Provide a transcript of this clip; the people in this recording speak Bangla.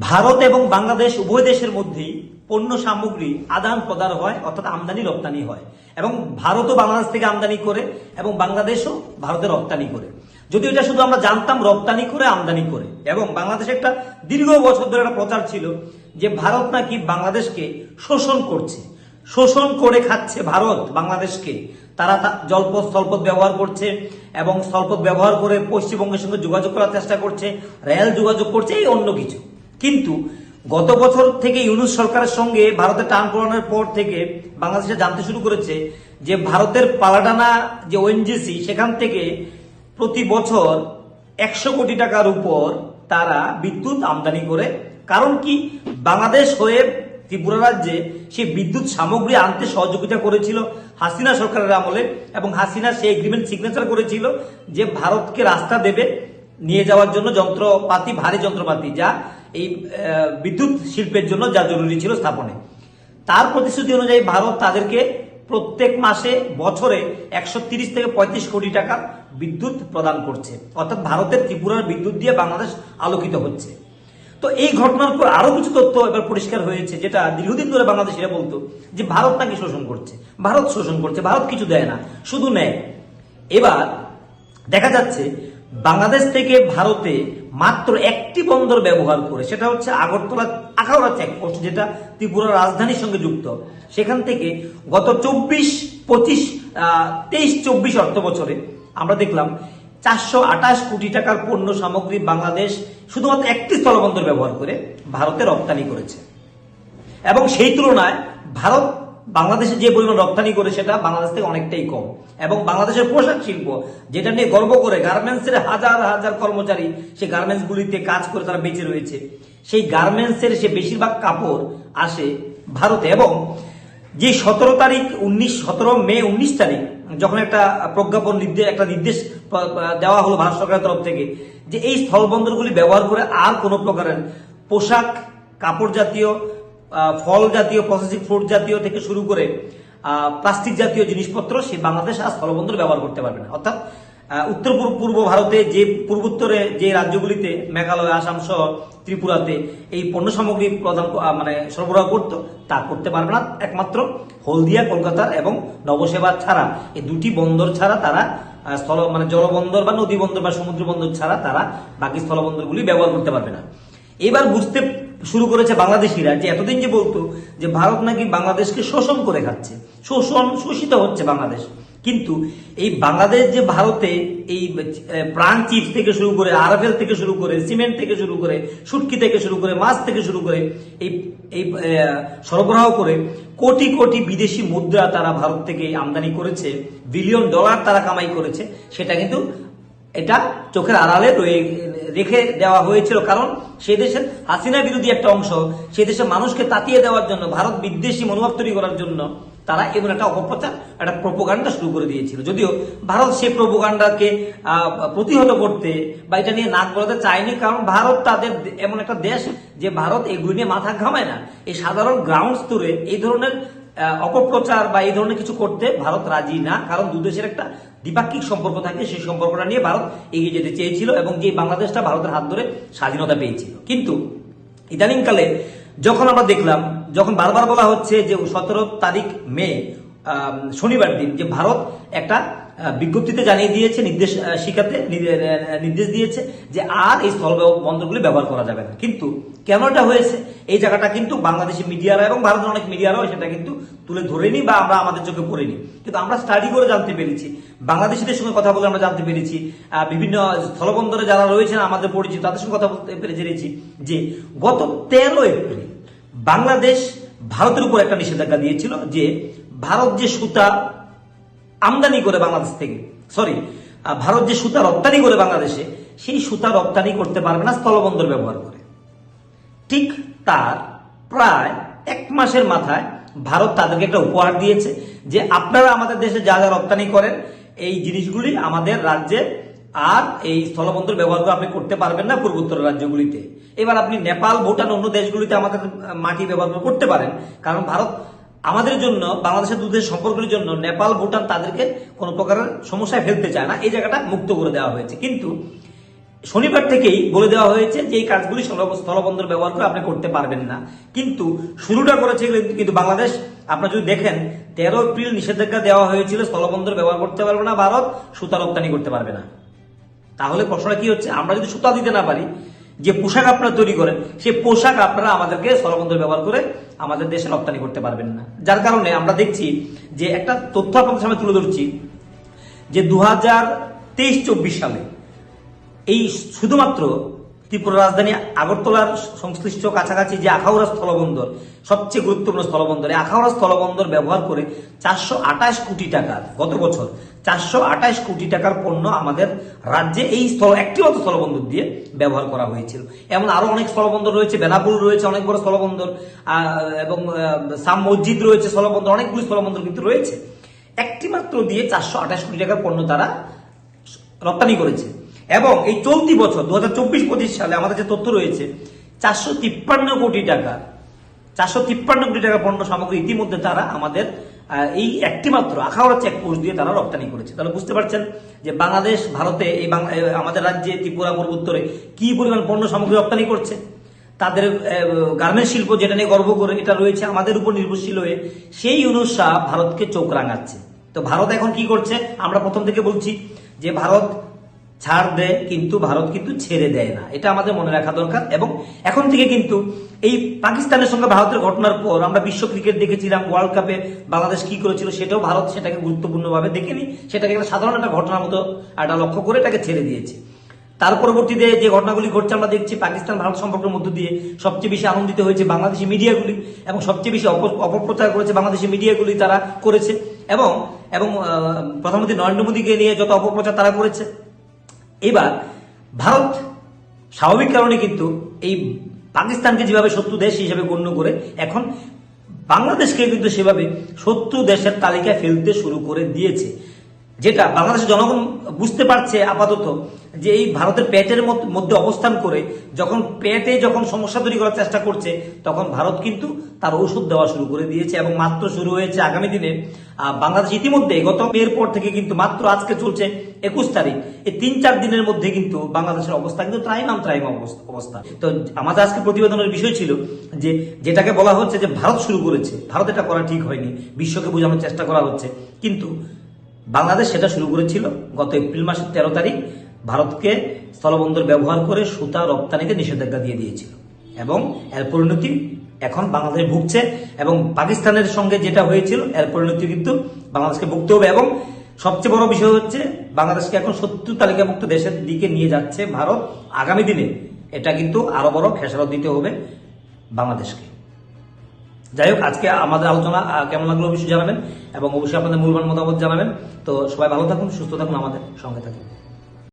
ভারত এবং বাংলাদেশ উভয় দেশের মধ্যেই পণ্য সামগ্রী আদান প্রদান হয়, অর্থাৎ আমদানি রপ্তানি হয়। এবং ভারতও বাংলাদেশ থেকে আমদানি করে এবং বাংলাদেশও ভারতে রপ্তানি করে। যদি এটা শুধু আমরা জানতাম রপ্তানি করে, আমদানি করে। এবং বাংলাদেশে একটা দীর্ঘ বছর ধরে একটা প্রচার ছিল যে ভারত নাকি বাংলাদেশকে শোষণ করছে। শোষণ করে খাচ্ছে ভারত বাংলাদেশকে। তারা জলপথ স্থলপথ ব্যবহার করছে এবং স্থলপথ ব্যবহার করে পশ্চিমবঙ্গের সঙ্গে যোগাযোগ করার চেষ্টা করছে, রেল যোগাযোগ করছে, এই অন্য কিছু। কিন্তু গত বছর থেকে ইউনুস সরকারের সঙ্গে ভারতের টান পড়ানোর পর থেকে বাংলাদেশে জানতে শুরু করেছে যে ভারতের পালাটানা যে ওএনজিসি সেখান থেকে প্রতি বছর একশো কোটি টাকার উপর তারা বিদ্যুৎ আমদানি করে। কারণ কি? বাংলাদেশ হয়ে ত্রিপুরা রাজ্যে সেই বিদ্যুৎ সামগ্রী আনতে সহযোগিতা করেছিল হাসিনা সরকারের আমলে এবং হাসিনা সেই এগ্রিমেন্ট সিগনেচার করেছিল যে ভারতকে রাস্তা দেবে নিয়ে যাওয়ার জন্য যন্ত্রপাতি, ভারী যন্ত্রপাতি, যা এই বিদ্যুৎ শিল্পের জন্য যা জরুরি ছিল স্থাপনে। তার প্রতিশ্রুতি অনুযায়ী ভারত তাদেরকে প্রত্যেক মাসে বছরে একশো থেকে পঁয়ত্রিশ কোটি টাকা বিদ্যুৎ প্রদান করছে। অর্থাৎ ভারতের ত্রিপুরার বিদ্যুৎ দিয়ে বাংলাদেশ আলোকিত হচ্ছে। তো এই ঘটনার পর আরও কিছু তথ্য এবার পরিষ্কার হয়েছে, যেটা দীর্ঘদিন ধরে বাংলাদেশিরা বলতো যে ভারত নাকি শোষণ করছে। ভারত শোষণ করছে, ভারত কিছু দেয় না, শুধু নেয়। এবার দেখা যাচ্ছে বাংলাদেশ থেকে ভারতে মাত্র একটি বন্দর ব্যবহার করে, সেটা হচ্ছে আগরতলা আখাউড়া চেকপোস্ট যেটা ত্রিপুরার রাজধানীর সঙ্গে যুক্ত। সেখান থেকে গত চব্বিশ, পঁচিশ তেইশ, চব্বিশ অর্থ বছরে আমরা দেখলাম চারশো আঠাশ কোটি টাকার পণ্য সামগ্রী বাংলাদেশ শুধুমাত্র একটি স্থলবন্দর ব্যবহার করে ভারতে রপ্তানি করেছে। এবং সেই তুলনায় ভারত বাংলাদেশে যে পরিমাণ রপ্তানি করে সেটা বাংলাদেশ থেকে অনেকটাই কম। এবং বাংলাদেশের পোশাক শিল্প, যেটা নিয়ে গর্ব করে গার্মেন্টসের হাজার হাজার কর্মচারী সেই গার্মেন্টস গুলিতে কাজ করে তারা বেঁচে রয়েছে। সেই গার্মেন্টসের সে বেশিরভাগ কাপড় আসে ভারতে এবং যে সতেরো তারিখ উনিশ, সতেরো মে উনিশ তারিখ যখন একটা প্রজ্ঞাপন নির্দেশ একটা নির্দেশ দেওয়া হলো ভারত সরকারের তরফ থেকে যে এই স্থলবন্দরগুলি ব্যবহার করে আর কোনো প্রকারের পোশাক কাপড় জাতীয় ফল জাতীয় প্রসেসিং ফুড জাতীয় থেকে শুরু করে প্লাস্টিক জাতীয় জিনিসপত্র সে বাংলাদেশ আর স্থলবন্দর ব্যবহার করতে পারবে না। অর্থাৎ উত্তর পূর্ব পূর্ব ভারতে যে, পূর্বোত্তরে যে রাজ্যগুলিতে, মেঘালয়, আসাম সহ ত্রিপুরাতে এই পণ্য সামগ্রী প্রদান মানে সরবরাহ করতো, তা করতে পারবে না। একমাত্র হলদিয়া, কলকাতা এবং নবসেবা ছাড়া, এই দুটি বন্দর ছাড়া তারা স্থল মানে জলবন্দর বা নদী বন্দর বা সমুদ্র বন্দর ছাড়া তারা বাকি স্থলবন্দরগুলি ব্যবহার করতে পারবে না। এবার বুঝতে শুরু করেছে বাংলাদেশিরা যে এতদিন যে বলতো যে ভারত নাকি বাংলাদেশকে শোষণ করে খাচ্ছে, শোষণ শোষিত হচ্ছে বাংলাদেশ। কিন্তু এই বাংলাদেশ যে ভারতে এই প্রাণ চিপস থেকে শুরু করে আরএফএল থেকে শুরু করে, সিমেন্ট থেকে শুরু করে, শুটকি থেকে শুরু করে, মাছ থেকে শুরু করে, এই এই সরবরাহ করে কোটি কোটি বিদেশি মুদ্রা তারা ভারত থেকে আমদানি করেছে, বিলিয়ন ডলার তারা কামাই করেছে, সেটা কিন্তু এটা চোখের আড়ালে রেখে দেওয়া হয়েছিল। কারণ সেই দেশের হাসিনা বিরোধী একটা অংশ, সেই দেশের মানুষকে তাতিয়ে দেওয়ার জন্য, ভারত বিদ্বেষী মনোভাব তৈরি করার জন্য তারা এমন একটা অপপ্রচার, একটা প্রোপোগান্ডা শুরু করে দিয়েছিল। যদিও ভারত সেই প্রোপোগান্ডাকে প্রতিহত করতে বা এটা নিয়ে নাক গলাতে চায়নি, কারণ ভারত তাদের এমন একটা দেশ যে ভারত এগুলি নিয়ে মাথা ঘামায় না। এই সাধারণ গ্রাউন্ড স্তরে এই ধরনের অপপ্রচার বা এই ধরনের কিছু করতে ভারত রাজি না। কারণ দু দেশের একটা দ্বিপাক্ষিক সম্পর্ক থাকে, সেই সম্পর্কটা নিয়ে ভারত এগিয়ে যেতে চেয়েছিল এবং যে বাংলাদেশটা ভারতের হাত ধরে স্বাধীনতা পেয়েছিল। কিন্তু ইদানিংকালে যখন আমরা দেখলাম, যখন বারবার বলা হচ্ছে যে সতেরো তারিখ মে শনিবার দিন যে ভারত একটা বিজ্ঞপ্তিতে জানিয়ে দিয়েছে, নির্দেশ শিখাতে নির্দেশ দিয়েছে যে আর এই স্থল বন্দরগুলি ব্যবহার করা যাবে না। কিন্তু কেন এটা হয়েছে? এই জায়গাটা কিন্তু বাংলাদেশি মিডিয়ারা এবং ভারতের অনেক মিডিয়ারাও সেটা কিন্তু তুলে ধরেনি বা আমরা আমাদের চোখে পড়িনি। কিন্তু আমরা স্টাডি করে জানতে পেরেছি, বাংলাদেশিদের সঙ্গে কথা বলে আমরা জানতে পেরেছি বিভিন্ন স্থলবন্দরে যারা রয়েছেন, আমাদের পরিচিত, তাদের সঙ্গে কথা বলতে পেরে জেনেছি যে গত তেরো এপ্রিল বাংলাদেশ ভারতের উপর একটা নিষেধাজ্ঞা দিয়েছিল যে ভারত যে সুতা আমদানি করে বাংলাদেশ থেকে সরি ভারত যে সুতা রপ্তানি করে বাংলাদেশে, সেই সুতা রপ্তানি করতে পারবে না, স্থলবন্দর ব্যবহার করে। ঠিক তার প্রায় এক মাসের মাথায় ভারত তাদেরকে একটা উপহার দিয়েছে যে আপনারা আমাদের দেশে যা যা রপ্তানি করেন, এই জিনিসগুলি আমাদের রাজ্যে আর এই স্থলবন্দর ব্যবহার করে আপনি করতে পারবেন না পূর্বোত্তর রাজ্যগুলিতে। এবার আপনি নেপাল, ভুটান অন্য দেশগুলিতে আমাদের মাটি ব্যবহার করতে পারেন, কারণ ভারত আমাদের জন্য, বাংলাদেশের দুধের সম্পর্কের জন্য নেপাল, ভুটান তাদেরকে কোনো প্রকারের সমস্যায় ফেলতে চায় না। এই জায়গাটা মুক্ত করে দেওয়া হয়েছে। কিন্তু শনিবার থেকেই বলে দেওয়া হয়েছে যে এই কাজগুলি স্থলবন্দর ব্যবহার করে আপনি করতে পারবেন না। কিন্তু শুরুটা করেছে কিন্তু বাংলাদেশ। আপনারা যদি দেখেন, তেরো এপ্রিল নিষেধাজ্ঞা দেওয়া হয়েছিল, স্থলবন্দর ব্যবহার করতে পারবে না ভারত, সুতা রপ্তানি করতে পারবে না। তাহলে প্রশ্নটা কি হচ্ছে? আমরা যদি সুতা দিতে না পারি, যে পোশাক আপনারা তৈরি করেন সেই পোশাক আপনারা আমাদেরকে স্থলবন্দর ব্যবহার করে আমাদের দেশে রপ্তানি করতে পারবেন না। যার কারণে আমরা দেখছি যে একটা তথ্য আপনাদের সামনে তুলে ধরছি যে দু হাজার তেইশ চব্বিশ সালে এই শুধুমাত্র ত্রিপুরা রাজধানী আগরতলার সংশ্লিষ্ট কাছাকাছি যে আখাউড়া স্থলবন্দর, সবচেয়ে গুরুত্বপূর্ণ স্থলবন্দর, এই আখাউড়া স্থলবন্দর ব্যবহার করে চারশো আঠাশ কোটি টাকা গত বছর, চারশো আঠাশ কোটি টাকার পণ্য আমাদের রাজ্যে এই স্থল, একটি মতো স্থলবন্দর দিয়ে ব্যবহার করা হয়েছিল। এমন আরও অনেক স্থলবন্দর রয়েছে, বেনাপুর রয়েছে অনেক বড় স্থলবন্দর এবং সাম মসজিদ রয়েছে স্থলবন্দর, অনেকগুলি স্থলবন্দর কিন্তু রয়েছে। একটি মাত্র দিয়ে চারশো আঠাশ কোটি টাকার পণ্য তারা রপ্তানি করেছে। এবং এই চলতি বছর দু হাজার চব্বিশ পঁচিশ সালে আমাদের যে তথ্য রয়েছে, চারশো তিপ্পান্ন কোটি টাকা, চারশো তিপ্পান্ন কোটি টাকা পণ্য সামগ্রী ইতিমধ্যে তারা আমাদের এই একটি মাত্র আখাউড়া চেকপোস্ট দিয়ে তারা রপ্তানি করেছে। তাহলে বুঝতে পারছেন যে বাংলাদেশ, ভারতে, এই আমাদের রাজ্যে ত্রিপুরা পূর্বোত্তরে কি পরিমাণ পণ্য সামগ্রী রপ্তানি করছে? তাদের গার্মেন্ট শিল্প যেটা নিয়ে গর্ব করে, এটা রয়েছে আমাদের উপর নির্ভরশীল হয়ে সেই অনুসার ভারতকে চোখ রাঙাচ্ছে। তো ভারত এখন কি করছে? আমরা প্রথম থেকে বলছি যে ভারত ছাড় দেয়, কিন্তু ভারত কিন্তু ছেড়ে দেয় না। এটা আমাদের মনে রাখা দরকার। এবং এখন থেকে কিন্তু এই পাকিস্তানের সঙ্গে ভারতের ঘটনার পর আমরা বিশ্ব ক্রিকেট দেখেছিলাম ওয়ার্ল্ড কাপে বাংলাদেশ কি করেছিল সেটাও ভারত সেটাকে গুরুত্বপূর্ণভাবে দেখেনি। সেটাকে একটা সাধারণ একটা ঘটনার মতো একটা লক্ষ্য করে এটাকে ছেড়ে দিয়েছে। তার পরবর্তীতে যে ঘটনাগুলি ঘটছে আমরা দেখছি, পাকিস্তান ভারত সম্পর্কের মধ্য দিয়ে সবচেয়ে বেশি আনন্দিত হয়েছে বাংলাদেশি মিডিয়াগুলি এবং সবচেয়ে বেশি অপ- অপপ্রচার করেছে বাংলাদেশি মিডিয়াগুলি তারা করেছে। এবং এবং প্রধানমন্ত্রী নরেন্দ্র মোদীকে নিয়ে যত অপপ্রচার তারা করেছে এবার ভারত স্বাভাবিক কারণে কিন্তু এই পাকিস্তানকে যেভাবে শত্রু দেশ হিসেবে গণ্য করে এখন বাংলাদেশকে কিন্তু সেভাবে শত্রু দেশের তালিকায় ফেলতে শুরু করে দিয়েছে। যেটা বাংলাদেশের জনগণ বুঝতে পারছে আপাতত যে এই ভারতের পেটের মধ্যে অবস্থান করে যখন পেটে যখন সমস্যা তৈরি করার চেষ্টা করছে, তখন ভারত কিন্তু তার ওষুধ দেওয়া শুরু করে দিয়েছে এবং মাত্র শুরু হয়েছে আগামী দিনে। বাংলাদেশ ইতিমধ্যে গত মেয়ের পর থেকে কিন্তু মাত্র আজকে চলছে একুশ তারিখ। এই তিন চার দিনের মধ্যে কিন্তু বাংলাদেশের অবস্থা কিন্তু ত্রাইমাম ত্রাইম অবস্থা- অবস্থা। তো আমাদের আজকে প্রতিবেদনের বিষয় ছিল যে, যেটাকে বলা হচ্ছে যে ভারত শুরু করেছে, ভারত এটা করা ঠিক হয়নি, বিশ্বকে বোঝানোর চেষ্টা করা হচ্ছে। কিন্তু বাংলাদেশ সেটা শুরু করেছিল গত এপ্রিল মাসের তেরো তারিখ। ভারতকে স্থলবন্দর ব্যবহার করে সুতা রপ্তানিতে নিষেধাজ্ঞা দিয়ে দিয়েছিল। এবং এর পরিণতি এখন বাংলাদেশ ভুগছে এবং পাকিস্তানের সঙ্গে যেটা হয়েছিল, এর পরিণতি কিন্তু বাংলাদেশকে ভুগতে হবে। এবং সবচেয়ে বড় বিষয় হচ্ছে, বাংলাদেশকে এখন শত্রু তালিকাভুক্ত দেশের দিকে নিয়ে যাচ্ছে ভারত। আগামী দিনে এটা কিন্তু আরও বড় খেসারত দিতে হবে বাংলাদেশকে। যাই হোক, আজকে আমাদের আলোচনা কেমন লাগল অবশ্যই জানাবেন এবং অবশ্যই আপনাদের মূল্যবান মতামত জানাবেন। তো সবাই ভালো থাকুন, সুস্থ থাকুন আমাদের সঙ্গে থাকুন।